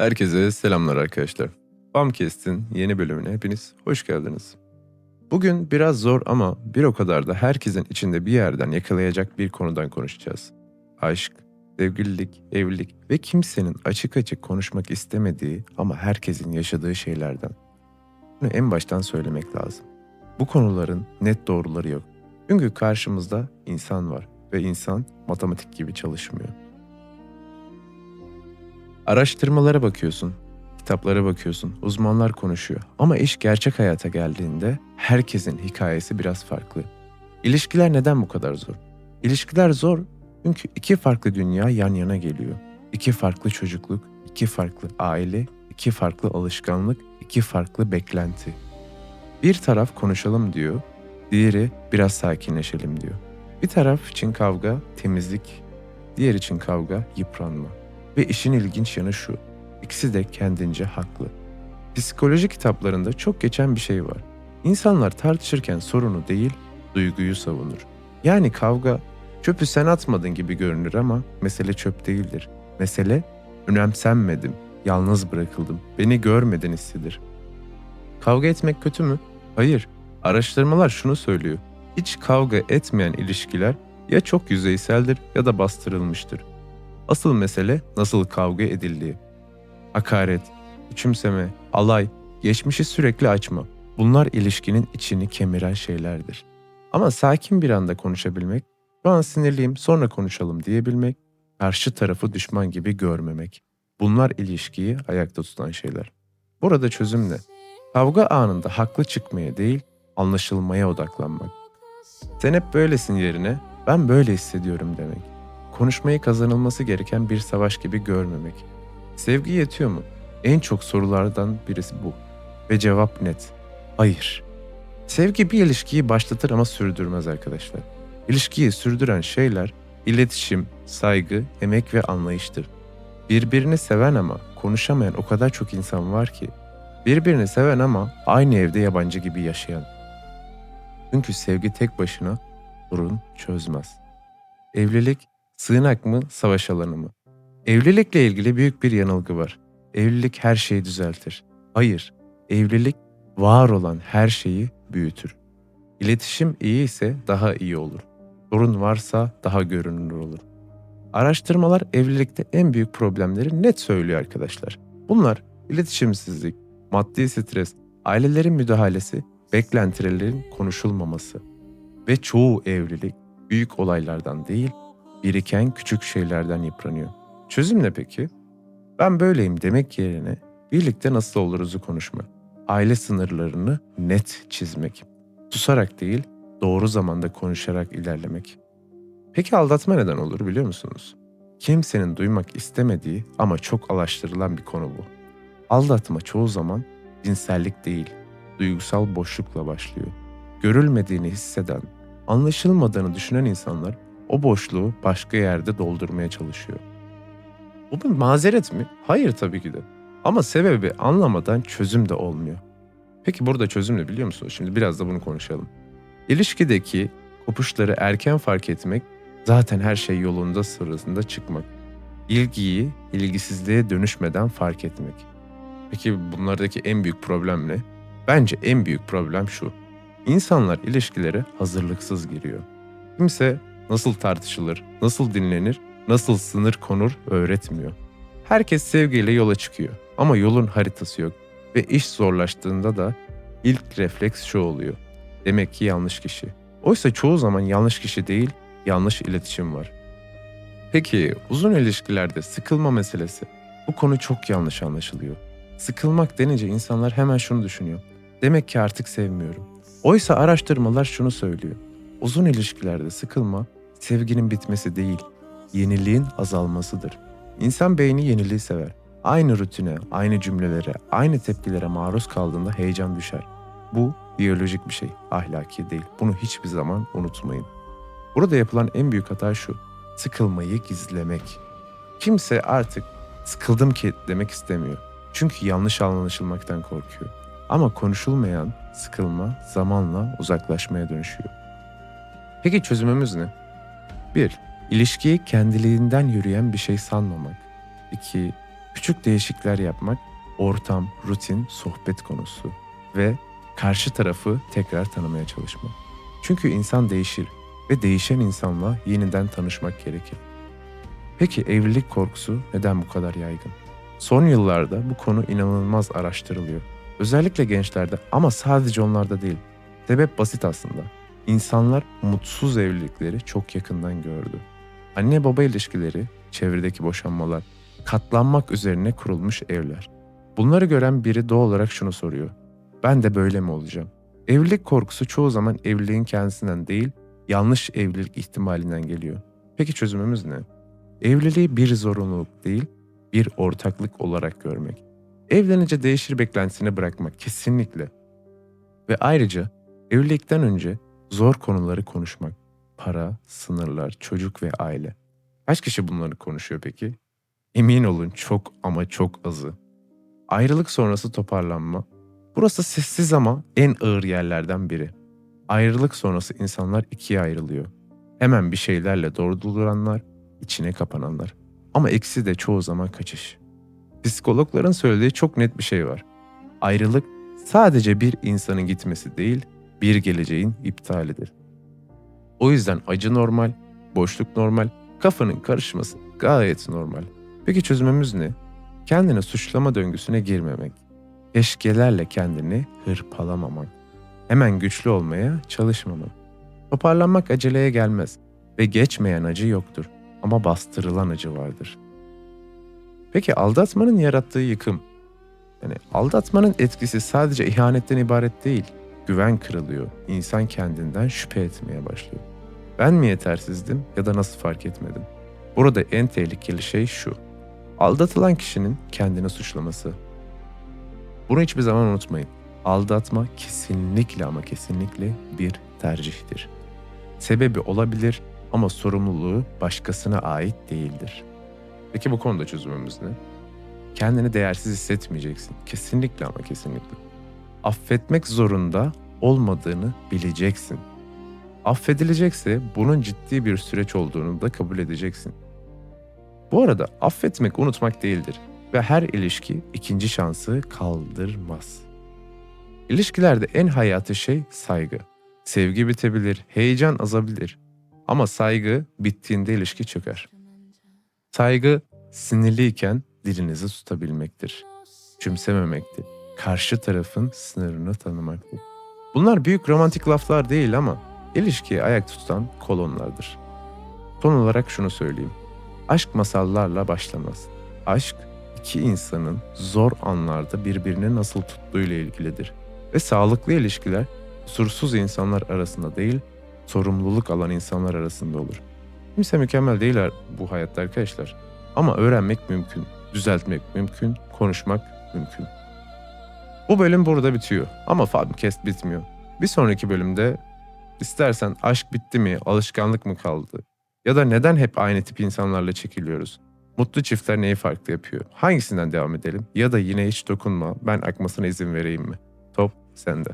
Herkese selamlar arkadaşlar. Bamcast'in yeni bölümüne hepiniz hoş geldiniz. Bugün biraz zor ama bir o kadar da herkesin içinde bir yerden yakalayacak bir konudan konuşacağız. Aşk, sevgililik, evlilik ve kimsenin açık açık konuşmak istemediği ama herkesin yaşadığı şeylerden. Bunu en baştan söylemek lazım. Bu konuların net doğruları yok. Çünkü karşımızda insan var ve insan matematik gibi çalışmıyor. Araştırmalara bakıyorsun, kitaplara bakıyorsun, uzmanlar konuşuyor. Ama iş gerçek hayata geldiğinde herkesin hikayesi biraz farklı. İlişkiler neden bu kadar zor? İlişkiler zor çünkü iki farklı dünya yan yana geliyor. İki farklı çocukluk, iki farklı aile, iki farklı alışkanlık, iki farklı beklenti. Bir taraf konuşalım diyor, diğeri biraz sakinleşelim diyor. Bir taraf için kavga, temizlik, diğer için kavga, yıpranma. Ve işin ilginç yanı şu. İkisi de kendince haklı. Psikoloji kitaplarında çok geçen bir şey var. İnsanlar tartışırken sorunu değil, duyguyu savunur. Yani kavga çöpü sen atmadın gibi görünür ama mesele çöp değildir. Mesele önemsenmedim, yalnız bırakıldım, beni görmedin hissidir. Kavga etmek kötü mü? Hayır. Araştırmalar şunu söylüyor. Hiç kavga etmeyen ilişkiler ya çok yüzeyseldir ya da bastırılmıştır. Asıl mesele nasıl kavga edildiği. Hakaret, küçümseme, alay, geçmişi sürekli açma. Bunlar ilişkinin içini kemiren şeylerdir. Ama sakin bir anda konuşabilmek, şu an sinirliyim sonra konuşalım diyebilmek, karşı tarafı düşman gibi görmemek. Bunlar ilişkiyi ayakta tutan şeyler. Burada çözüm ne? Kavga anında haklı çıkmaya değil, anlaşılmaya odaklanmak. Sen hep böylesin yerine ben böyle hissediyorum demek konuşmayı kazanılması gereken bir savaş gibi görmemek. Sevgi yetiyor mu? En çok sorulardan birisi bu. Ve cevap net. Hayır. Sevgi bir ilişkiyi başlatır ama sürdürmez arkadaşlar. İlişkiyi sürdüren şeyler iletişim, saygı, emek ve anlayıştır. Birbirini seven ama konuşamayan o kadar çok insan var ki. Birbirini seven ama aynı evde yabancı gibi yaşayan. Çünkü sevgi tek başına sorun çözmez. Evlilik Sığınak mı, savaş alanı mı? Evlilikle ilgili büyük bir yanılgı var. Evlilik her şeyi düzeltir. Hayır, evlilik var olan her şeyi büyütür. İletişim iyi ise daha iyi olur. Sorun varsa daha görünür olur. Araştırmalar evlilikte en büyük problemleri net söylüyor arkadaşlar. Bunlar iletişimsizlik, maddi stres, ailelerin müdahalesi, beklentilerin konuşulmaması ve çoğu evlilik büyük olaylardan değil, biriken küçük şeylerden yıpranıyor. Çözüm ne peki? Ben böyleyim demek yerine birlikte nasıl oluruzu konuşmak. Aile sınırlarını net çizmek. Susarak değil, doğru zamanda konuşarak ilerlemek. Peki aldatma neden olur biliyor musunuz? Kimsenin duymak istemediği ama çok alaştırılan bir konu bu. Aldatma çoğu zaman cinsellik değil, duygusal boşlukla başlıyor. Görülmediğini hisseden, anlaşılmadığını düşünen insanlar o boşluğu başka yerde doldurmaya çalışıyor. Bu bir mazeret mi? Hayır tabii ki de. Ama sebebi anlamadan çözüm de olmuyor. Peki burada çözüm ne biliyor musunuz? Şimdi biraz da bunu konuşalım. İlişkideki kopuşları erken fark etmek, zaten her şey yolunda sırasında çıkmak. İlgiyi ilgisizliğe dönüşmeden fark etmek. Peki bunlardaki en büyük problem ne? Bence en büyük problem şu. İnsanlar ilişkilere hazırlıksız giriyor. Kimse nasıl tartışılır, nasıl dinlenir, nasıl sınır konur öğretmiyor. Herkes sevgiyle yola çıkıyor ama yolun haritası yok ve iş zorlaştığında da ilk refleks şu oluyor. Demek ki yanlış kişi. Oysa çoğu zaman yanlış kişi değil, yanlış iletişim var. Peki uzun ilişkilerde sıkılma meselesi. Bu konu çok yanlış anlaşılıyor. Sıkılmak denince insanlar hemen şunu düşünüyor. Demek ki artık sevmiyorum. Oysa araştırmalar şunu söylüyor. Uzun ilişkilerde sıkılma sevginin bitmesi değil, yeniliğin azalmasıdır. İnsan beyni yeniliği sever. Aynı rutine, aynı cümlelere, aynı tepkilere maruz kaldığında heyecan düşer. Bu biyolojik bir şey, ahlaki değil. Bunu hiçbir zaman unutmayın. Burada yapılan en büyük hata şu. Sıkılmayı gizlemek. Kimse artık sıkıldım ki demek istemiyor. Çünkü yanlış anlaşılmaktan korkuyor. Ama konuşulmayan sıkılma zamanla uzaklaşmaya dönüşüyor. Peki çözümümüz ne? 1. İlişkiyi kendiliğinden yürüyen bir şey sanmamak. 2. Küçük değişiklikler yapmak, ortam, rutin, sohbet konusu ve karşı tarafı tekrar tanımaya çalışmak. Çünkü insan değişir ve değişen insanla yeniden tanışmak gerekir. Peki evlilik korkusu neden bu kadar yaygın? Son yıllarda bu konu inanılmaz araştırılıyor. Özellikle gençlerde ama sadece onlarda değil. Sebep basit aslında. İnsanlar mutsuz evlilikleri çok yakından gördü. Anne baba ilişkileri, çevredeki boşanmalar, katlanmak üzerine kurulmuş evler. Bunları gören biri doğal olarak şunu soruyor. Ben de böyle mi olacağım? Evlilik korkusu çoğu zaman evliliğin kendisinden değil, yanlış evlilik ihtimalinden geliyor. Peki çözümümüz ne? Evliliği bir zorunluluk değil, bir ortaklık olarak görmek. Evlenince değişir beklentisini bırakmak kesinlikle. Ve ayrıca evlilikten önce zor konuları konuşmak. Para, sınırlar, çocuk ve aile. Kaç kişi bunları konuşuyor peki? Emin olun çok ama çok azı. Ayrılık sonrası toparlanma. Burası sessiz ama en ağır yerlerden biri. Ayrılık sonrası insanlar ikiye ayrılıyor. Hemen bir şeylerle dolduranlar, içine kapananlar. Ama eksi de çoğu zaman kaçış. Psikologların söylediği çok net bir şey var. Ayrılık sadece bir insanın gitmesi değil, bir geleceğin iptalidir. O yüzden acı normal, boşluk normal, kafanın karışması gayet normal. Peki çözümümüz ne? Kendini suçlama döngüsüne girmemek. Eşkelerle kendini hırpalamamak. Hemen güçlü olmaya çalışmamak. Toparlanmak aceleye gelmez ve geçmeyen acı yoktur ama bastırılan acı vardır. Peki aldatmanın yarattığı yıkım? Yani aldatmanın etkisi sadece ihanetten ibaret değil. Güven kırılıyor. İnsan kendinden şüphe etmeye başlıyor. Ben mi yetersizdim ya da nasıl fark etmedim? Burada en tehlikeli şey şu. Aldatılan kişinin kendini suçlaması. Bunu hiçbir zaman unutmayın. Aldatma kesinlikle ama kesinlikle bir tercihtir. Sebebi olabilir ama sorumluluğu başkasına ait değildir. Peki bu konuda çözümümüz ne? Kendini değersiz hissetmeyeceksin. Kesinlikle ama kesinlikle. Affetmek zorunda olmadığını bileceksin. Affedilecekse bunun ciddi bir süreç olduğunu da kabul edeceksin. Bu arada affetmek unutmak değildir ve her ilişki ikinci şansı kaldırmaz. İlişkilerde en hayati şey saygı. Sevgi bitebilir, heyecan azabilir ama saygı bittiğinde ilişki çöker. Saygı sinirliyken dilinizi tutabilmektir. Çümsememektir. Karşı tarafın sınırını tanımaktır. Bunlar büyük romantik laflar değil ama ilişkiyi ayak tutan kolonlardır. Son olarak şunu söyleyeyim. Aşk masallarla başlamaz. Aşk iki insanın zor anlarda birbirini nasıl tuttuğuyla ilgilidir. Ve sağlıklı ilişkiler kusursuz insanlar arasında değil, sorumluluk alan insanlar arasında olur. Kimse mükemmel değil bu hayatta arkadaşlar. Ama öğrenmek mümkün, düzeltmek mümkün, konuşmak mümkün. Bu bölüm burada bitiyor ama Farmcast bitmiyor. Bir sonraki bölümde istersen aşk bitti mi, alışkanlık mı kaldı? Ya da neden hep aynı tip insanlarla çekiliyoruz? Mutlu çiftler neyi farklı yapıyor? Hangisinden devam edelim? Ya da yine hiç dokunma, ben akmasına izin vereyim mi? Top sende.